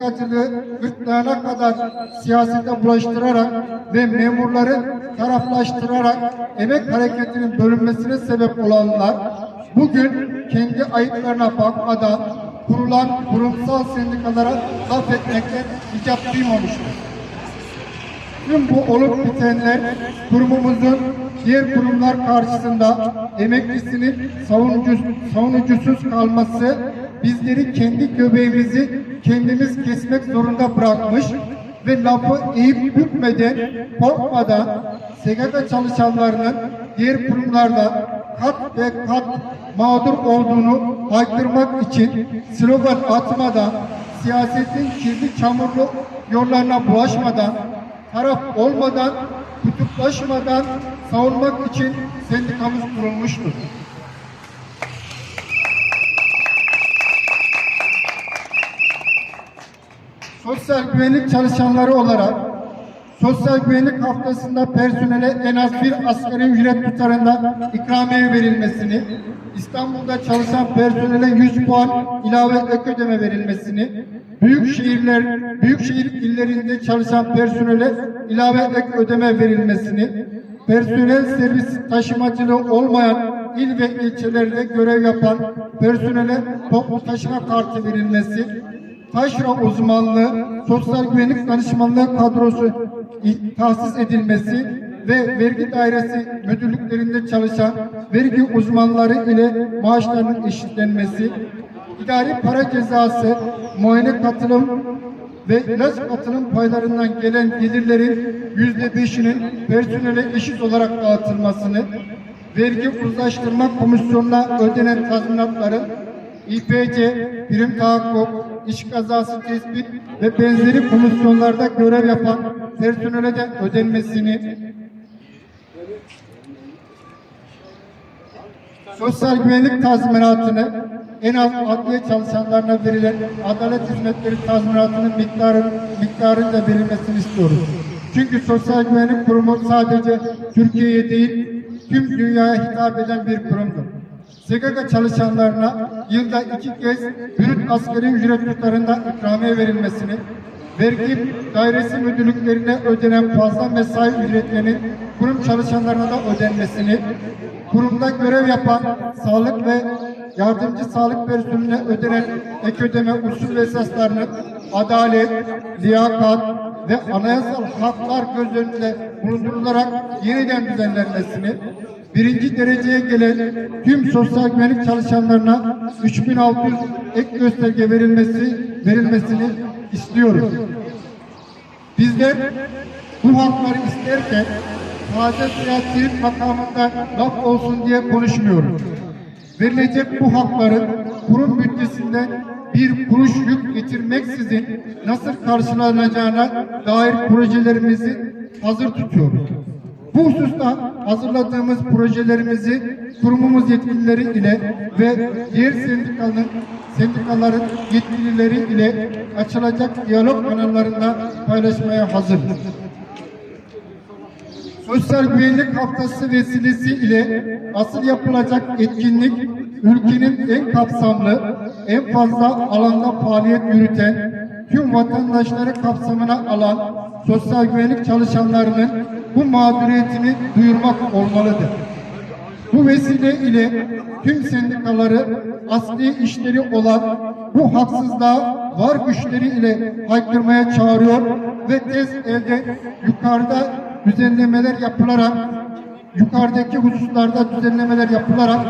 katili gırtlağına kadar siyasete bulaştırarak ve memurları taraflaştırarak emek hareketinin bölünmesine sebep olanlar bugün kendi ayıplarına bakmadan kurulan kurumsal sendikalara laf etmekten icap duymamıştır. Tüm bu olup bitenler kurumumuzun diğer kurumlar karşısında emeklisinin savunucu, savunucusuz kalması bizleri kendi göbeğimizi kendimiz kesmek zorunda bırakmış ve lafı eğip bükmeden, korkmadan SGK çalışanlarının diğer kurumlarda kat ve kat mağdur olduğunu haykırmak için slogan atmadan, siyasetin kirli çamurlu yollarına bulaşmadan, taraf olmadan, kutuplaşmadan savunmak için sendikamız kurulmuştur. Sosyal güvenlik çalışanları olarak sosyal güvenlik haftasında personele en az bir asgari ücret tutarında ikramiye verilmesini, İstanbul'da çalışan personele 100 puan ilave ek ödeme verilmesini, büyük şehirler, büyük şehir illerinde çalışan personele ilave ek ödeme verilmesini, personel servis taşımacılığı olmayan il ve ilçelerde görev yapan personele toplu taşıma kartı verilmesi, taşra uzmanlığı, sosyal güvenlik danışmanlığı kadrosu tahsis edilmesi ve vergi dairesi müdürlüklerinde çalışan vergi uzmanları ile maaşlarının eşitlenmesi, idari para cezası, muayene katılım ve ilaç katılım paylarından gelen gelirlerin yüzde beşinin personele eşit olarak dağıtılmasını, vergi uzlaştırma komisyonuna ödenen tazminatların İPC, prim tahakkuk, iş kazası tespit ve benzeri komisyonlarda görev yapan personele de ödenmesini, sosyal güvenlik tazminatını en az adliye çalışanlarına verilen adalet hizmetleri tazminatının miktarı, miktarıyla verilmesini istiyoruz. Çünkü Sosyal Güvenlik Kurumu sadece Türkiye'ye değil tüm dünyaya hitap eden bir kurumdur. SGK çalışanlarına yılda iki kez brüt asgari ücret tutarında ikramiye verilmesini, vergi dairesi müdürlüklerine ödenen fazla mesai ücretlerinin kurum çalışanlarına da ödenmesini, kurumda görev yapan sağlık ve yardımcı sağlık personeline ödenen ek ödeme usul ve esaslarının adalet, liyakat ve anayasal haklar göz önünde bulundurularak yeniden düzenlenmesini, birinci dereceye gelen tüm sosyal güvenlik çalışanlarına 3600 ek gösterge verilmesi verilmesini istiyoruz. Bizler bu hakları isterken taze siyasi makamında laf olsun diye konuşmuyoruz. Verilecek bu hakların kurum bütçesinden bir kuruş yük getirmeksizin nasıl karşılanacağına dair projelerimizi hazır tutuyoruz. Bu hususta hazırladığımız projelerimizi kurumumuz yetkilileri ile ve diğer sendikanın, sendikaların yetkilileri ile açılacak diyalog kanallarında paylaşmaya hazırız. Sosyal Güvenlik Haftası vesilesi ile asıl yapılacak etkinlik ülkenin en kapsamlı, en fazla alanda faaliyet yürüten, tüm vatandaşları kapsamına alan sosyal güvenlik çalışanlarının bu mağduriyetini duyurmak olmalıdır. Bu vesile ile tüm sendikaları asli işleri olan bu haksızlığa var güçleri ile haykırmaya çağırıyor ve tez elde yukarıda düzenlemeler yapılarak yukarıdaki hususlarda düzenlemeler yapılarak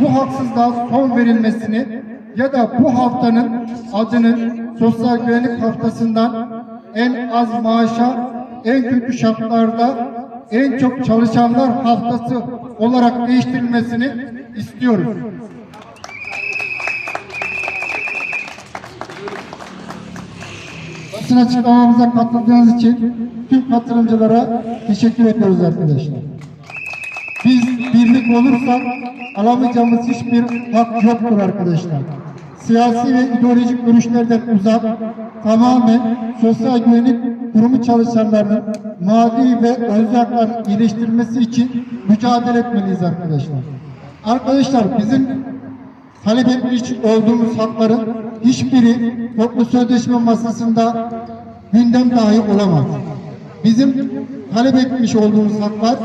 bu haksızlığa son verilmesini ya da bu haftanın adını sosyal güvenlik haftasından en az maaşa en kötü şartlarda en çok çalışanlar haftası olarak değiştirilmesini istiyoruz. Basın açıklamamıza katıldığınız için tüm katılımcılara teşekkür ediyoruz arkadaşlar. Biz birlik olursak alamayacağımız hiçbir hak yoktur arkadaşlar. Siyasi ve ideolojik görüşlerden uzak, tamamen sosyal güvenlik kurumu çalışanlarının mali ve özel haklarının iyileştirilmesi için mücadele etmeliyiz arkadaşlar. Arkadaşlar bizim talep etmiş olduğumuz hakların hiçbiri toplu sözleşme masasında gündem dahi olamaz. Bizim talep etmiş olduğumuz haklar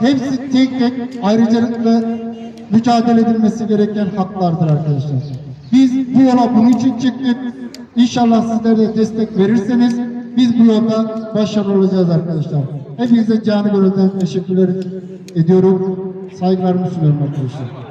hepsi tek tek ayrıcalıklı mücadele edilmesi gereken haklardır arkadaşlar. Biz bu yola bunun için çıktık. İnşallah sizler de destek verirseniz biz bu yolda başarılı olacağız arkadaşlar. Hepinize canı gönülden teşekkürler ediyorum. Saygılarımı sunuyorum arkadaşlar.